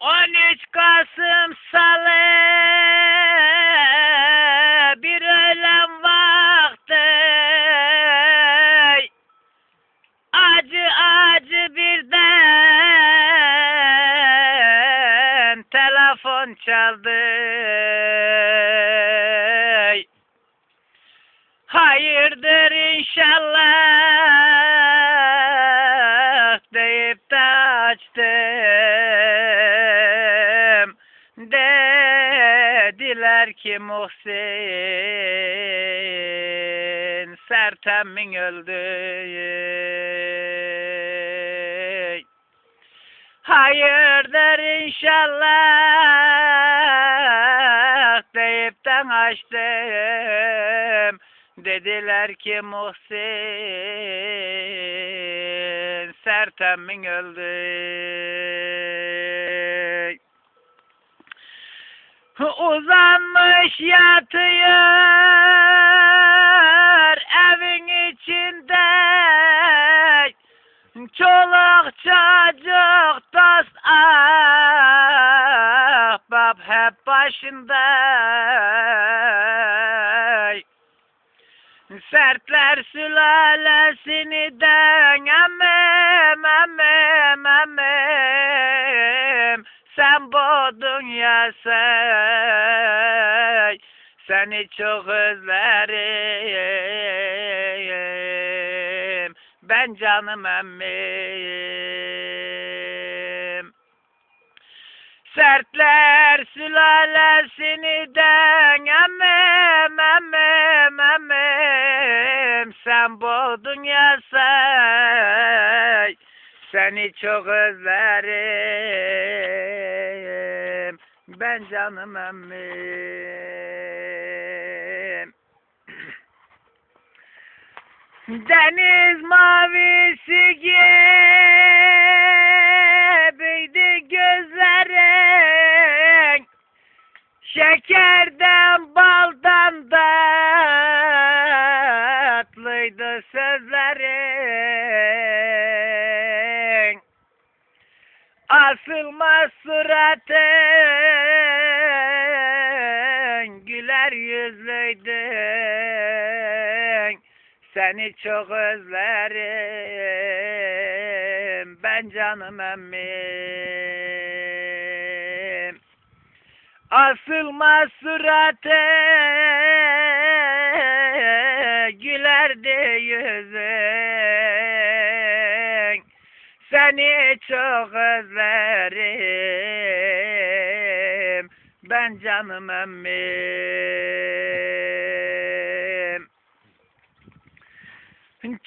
13 Kasım Salı. Bir öğlen vakti. Acı acı birden telefon çaldı. Hayırdır inşallah ki Muhsin Sertem'in öldü. Hayırdır inşallah deyip de açtım. Dediler ki Muhsin Sertem'in öldü. Uzanmış yatıyor evin içinde. Çoluk çocuk dost ahbap hep başında. Sertler sülalesini de say Seni çok özlerim. Ben canım emmim. Sertler sülalesini de emmem emmem emmem Sen boğdun ya say Seni çok özlerim Ben canım emmim Deniz mavisi gibiydi gözlerin. Şekerden baldan tatlıydı sözlerin. Asılmaz suratın Yüzlüydün Seni çok özlerim. Ben canım emmim. Asılmaz suratı gülerdi yüzün. Seni çok özlerim. Ben canım emmim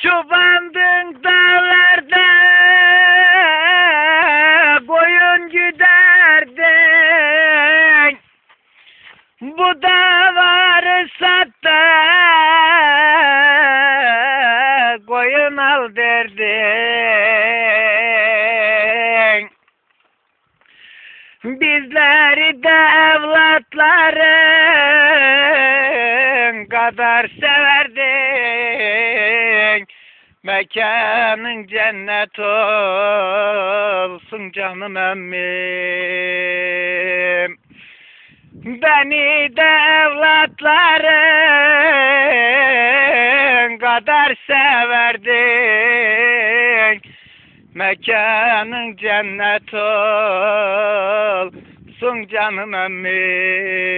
Çobandın dağlarda koyun güderdin Bu davarı satta koyun al derdin. Bizleri de evlatların kadar severdin Mekanın cennet olsun canım emmim. Beni de evlatların kadar severdin. Mekanın cennet olsun canım emmim